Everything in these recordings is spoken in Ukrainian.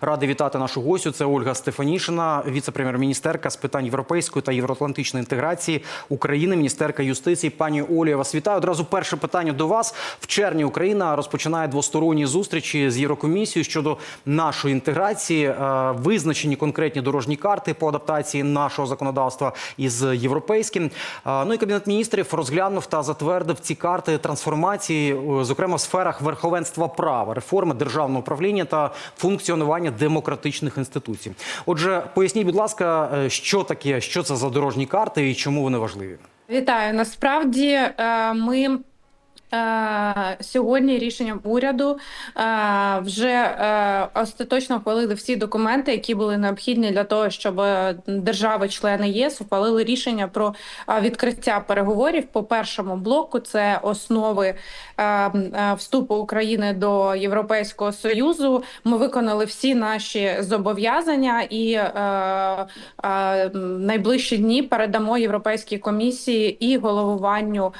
Радий вітати нашу гостю. Це Ольга Стефанішина, віце-прем'єр-міністерка з питань європейської та євроатлантичної інтеграції України, міністерка юстиції. Пані Олі, я вас вітаю. Одразу перше питання до вас. В червні Україна розпочинає двосторонні зустрічі з Єврокомісією щодо нашої інтеграції. Е, Визначені конкретні дорожні карти по адаптації нашого законодавства із європейським. Е, Ну і кабінет міністрів розглянув та затвердив ці карти трансформації, е, зокрема в сферах верховенства права, реформи державного управління та функціонування демократичних інституцій. Отже, поясніть, будь ласка, е, що таке, що це за дорожні карти і чому вони важливі? Вітаю. Насправді е, ми. Е, Сьогодні рішенням уряду е, вже е, остаточно ухвалили всі документи, які були необхідні для того, щоб держави-члени ЄС ухвалили рішення про відкриття переговорів по першому блоку. Це основи вступу України до Європейського союзу. Ми виконали всі наші зобов'язання і найближчі дні передамо Європейській комісії і головуванню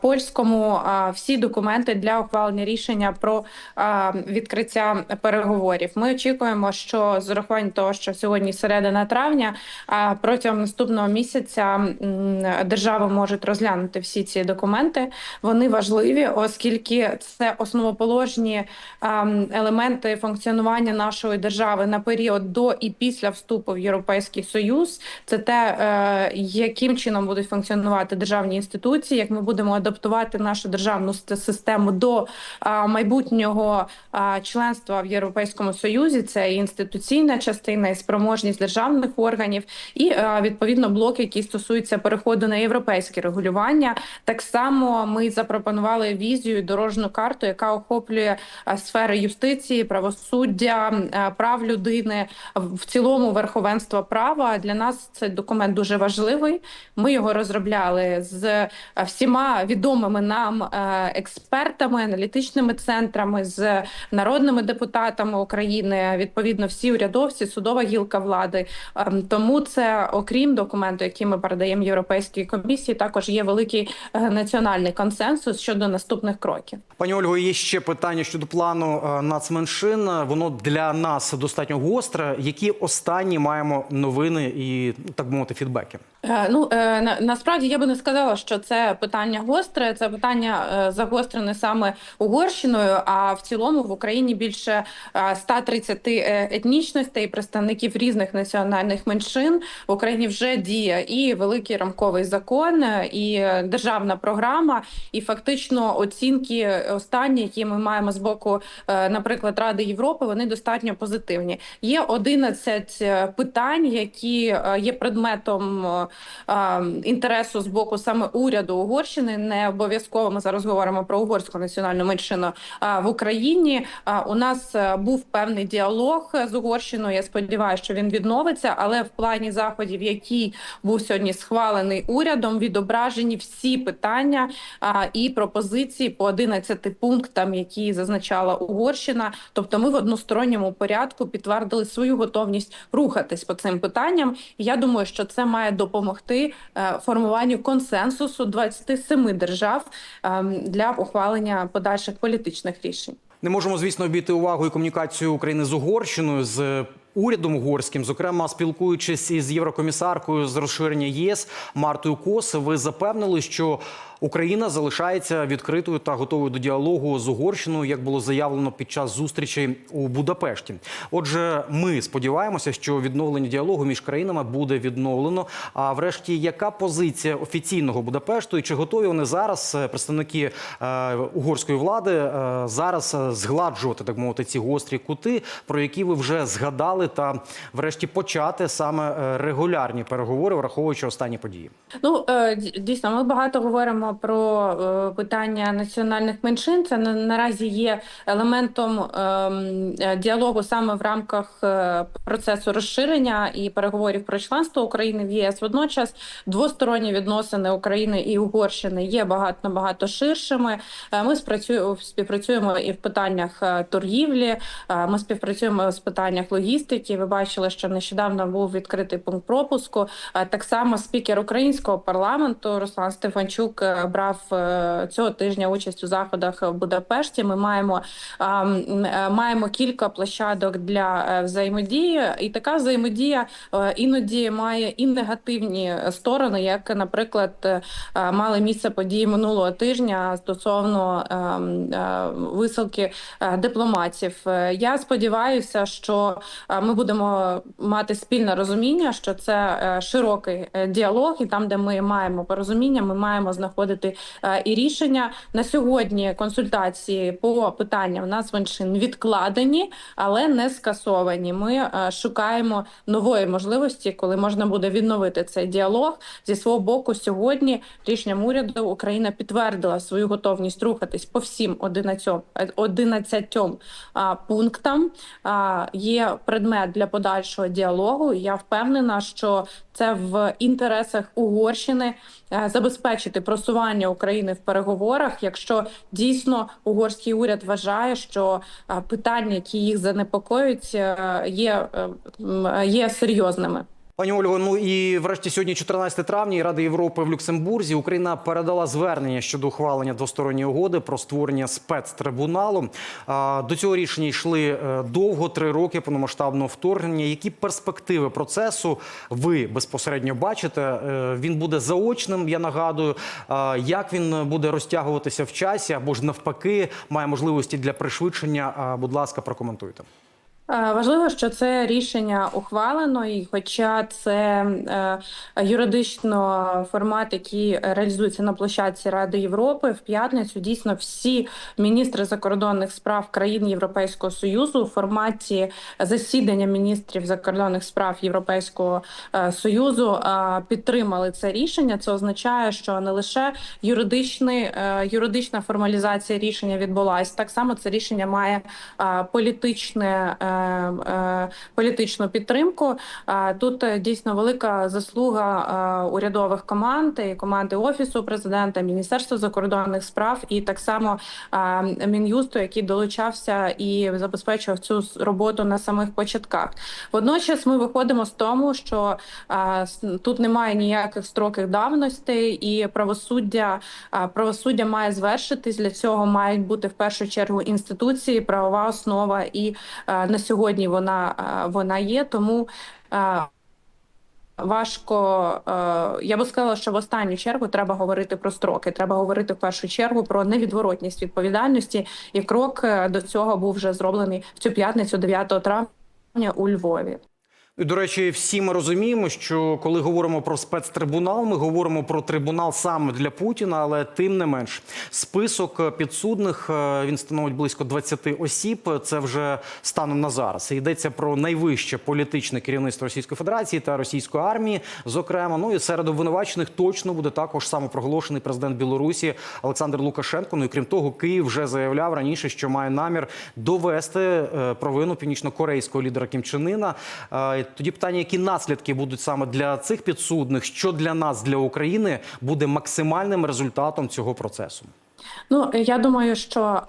польському всі документи для ухвалення рішення про відкриття переговорів. Ми очікуємо, що з урахуванням того, що сьогодні середина травня, е, протягом наступного місяця держави можуть розглянути всі ці документи. Вони важливі, оскільки це основоположні ем, елементи функціонування нашої держави на період до і після вступу в Європейський Союз. Це те, е, яким чином будуть функціонувати державні інституції, як ми будемо адаптувати нашу державну систему до майбутнього членства в Європейському Союзі. Це і інституційна частина, і спроможність державних органів, і відповідно блок, який стосується переходу на європейське регулювання. Так само ми запропонували візію і дорожню карту, яка охоплює сфери юстиції, правосуддя, прав людини в цілому верховенство права. Для нас цей документ дуже важливий. Ми його розробляли з всіма відомими нам експертами, аналітичними центрами, з народними депутатами України. Відповідно, всі урядовці, судова гілка влади. Ем, Тому це, окрім документу, який ми передаємо Європейській комісії, також є великий е, національний консенсус щодо наступних кроків. Пані Ольго, є ще питання щодо плану е, нацменшин. Воно для нас достатньо гостре. Які останні маємо новини і так би мовити фідбеки? Е, Ну е, насправді я би не сказала, що це питання гостре. Це питання е, загострене саме Угорщиною. А в цілому в Україні більше е, 130 е, етнічностей, представників різних національних меншин в Україні вже діє і великий рамковий закон, е, і е, державна програма, і фактично оцінки останні, які ми маємо з боку, е, наприклад, Ради Європи, вони достатньо позитивні. Є 11 е, питань, які е, є предметом е, е, інтересу з боку саме уряду Угорщини. Не обов'язково ми зараз говоримо про угорську національну меншину в Україні. У нас е, був певний діалог з Угорщиною. Я сподіваюся, що він відновиться, але в плані заходів, який був сьогодні схвалений урядом, відображені всі питання і пропозиції по 11 пунктам, які зазначала Угорщина. Тобто, ми в односторонньому порядку підтвердили свою готовність рухатись по цим питанням. Я думаю, що це має допомогти е, формуванню консенсусу 27 держав ем, для ухвалення подальших політичних рішень. Не можемо, звісно, обійти увагою комунікацію України з Угорщиною з. Урядом угорським, зокрема, спілкуючись із єврокомісаркою з розширення ЄС Мартою Кос, ви запевнили, що Україна залишається відкритою та готовою до діалогу з Угорщиною, як було заявлено під час зустрічі у Будапешті. Отже, ми сподіваємося, що відновлення діалогу між країнами буде відновлено. А врешті, яка позиція офіційного Будапешту, і чи готові вони зараз, е, представники е, угорської влади, е, зараз е, згладжувати так мовити ці гострі кути, про які ви вже згадали, та врешті почати саме е, регулярні переговори, враховуючи останні події? Ну е, дійсно, ми багато говоримо про е, питання національних меншин. Це на- наразі є елементом ем, е, діалогу саме в рамках е, процесу розширення і переговорів про членство України в ЄС. Водночас двосторонні відносини України і Угорщини є багато набагато ширшими. Ми співпрацюємо і в питаннях торгівлі. Ми співпрацюємо з питаннях логістики. Ви бачили, що нещодавно був відкритий пункт пропуску. Так само спікер українського парламенту Руслан Стефанчук брав е, цього тижня участь у заходах в Будапешті. Ми маємо е, маємо кілька площадок для е, взаємодії, і така взаємодія іноді має і негативні сторони, як, наприклад, мали місце події минулого тижня стосовно е, м, е, висилки дипломатів. Я сподіваюся, що ми будемо мати спільне розуміння, що це широкий діалог, і там, де ми маємо порозуміння, ми маємо знаходити е, і рішення на сьогодні. Консультації по питанням нацменшин відкладені, але не скасовані. Ми е, шукаємо нової можливості, коли можна буде відновити цей діалог. Зі свого боку, сьогодні рішенням уряду Україна підтвердила свою готовність рухатись по всім 11, 11 а, пунктам. Є предмет для подальшого діалогу. Я впевнена, що це в інтересах Угорщини е, забезпечити просування України в переговорах, якщо дійсно угорський уряд вважає, що питання, які їх занепокоюють, е, є, е, є серйозними. Пані Ольго, ну і врешті сьогодні, 14 травня, і Рада Європи в Люксембурзі Україна передала звернення щодо ухвалення двосторонньої угоди про створення спецтрибуналу. До цього рішення йшли е, довго три роки повномасштабного вторгнення. Які перспективи процесу ви безпосередньо бачите? Е, Він буде заочним. Я нагадую, як він буде розтягуватися в часі або ж навпаки має можливості для пришвидшення. Будь ласка, прокоментуйте. Е, Важливо, що це рішення ухвалено, і хоча це е, юридично формат, який реалізується на площадці Ради Європи, в п'ятницю дійсно всі міністри закордонних справ країн Європейського союзу у форматі засідання міністрів закордонних справ Європейського е, союзу е, підтримали це рішення. Це означає, що не лише юридичний е, юридична формалізація рішення відбулась, так само це рішення має е, політичне. е, політичну підтримку. Тут е, дійсно велика заслуга е, урядових команд і команди офісу президента, міністерства закордонних справ і так само е, мін'юсту, який долучався і забезпечував цю роботу на самих початках. Водночас ми виходимо з тому, що е, тут немає ніяких строків давності, і правосуддя е, правосуддя має звершитись. Для цього мають бути в першу чергу інституції, правова основа і е, на сьогодні вона, е, вона є. Тому е, важко. е, Я би сказала, що в останню чергу треба говорити про строки. Треба говорити в першу чергу про невідворотність відповідальності. І крок до цього був вже зроблений в цю п'ятницю, 9 травня у Львові. До речі, всі ми розуміємо, що коли говоримо про спецтрибунал, ми говоримо про трибунал саме для Путіна, але тим не менш, список підсудних е, він становить близько 20 осіб. Це вже станом на зараз. Йдеться про найвище політичне керівництво Російської Федерації та російської армії. Зокрема, ну і серед обвинувачених точно буде також самопроголошений президент Білорусі Олександр Лукашенко. Ну і крім того, Київ вже заявляв раніше, що має намір довести е, провину північно-корейського лідера Кім Чен Ына. Е, Тоді питання, які наслідки будуть саме для цих підсудних, що для нас, для України, буде максимальним результатом цього процесу. Ну я думаю, що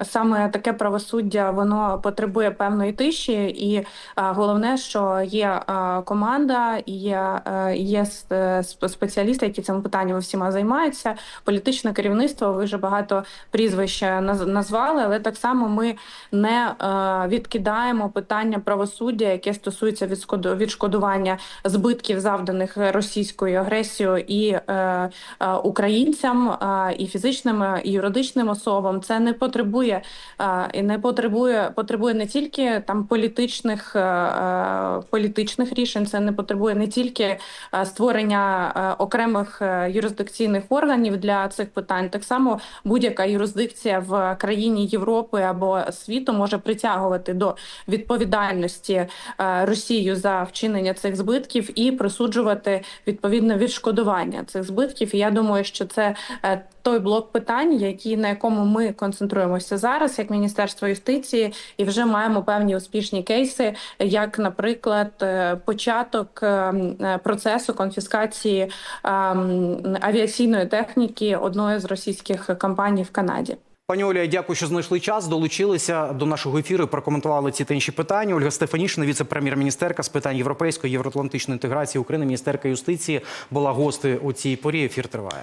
е, саме таке правосуддя воно потребує певної тиші, і е, головне, що є е, команда, і є, е, є е, сп- спеціалісти, які цим питанням всіма займаються. Політичне керівництво. Ви вже багато прізвищ наз- назвали, але так само ми не е, відкидаємо питання правосуддя, яке стосується відшкоду- відшкодування збитків, завданих російською агресією і е, е, українцям, е, і фізичним, е, юридичним особам. Це не потребує е, і не потребує потребує не тільки там політичних е, політичних рішень, це не потребує не тільки створення окремих юрисдикційних органів для цих питань. Так само будь-яка юрисдикція в країні Європи або світу може притягувати до відповідальності Росію за вчинення цих збитків і присуджувати відповідне відшкодування цих збитків. І я думаю, що це той блок питань, які на якому ми концентруємося зараз, як Міністерство юстиції, і вже маємо певні успішні кейси, як, наприклад, е, початок е, е, процесу конфіскації авіаційної техніки одної з російських компаній в Канаді. Пані Оля, дякую, що знайшли час. Долучилися до нашого ефіру. і Прокоментували ці та інші питання. Ольга Стефанішина, віце-прем'єр-міністерка з питань європейської євроатлантичної інтеграції України, міністерка юстиції, була гостею у цій порі. Ефір триває.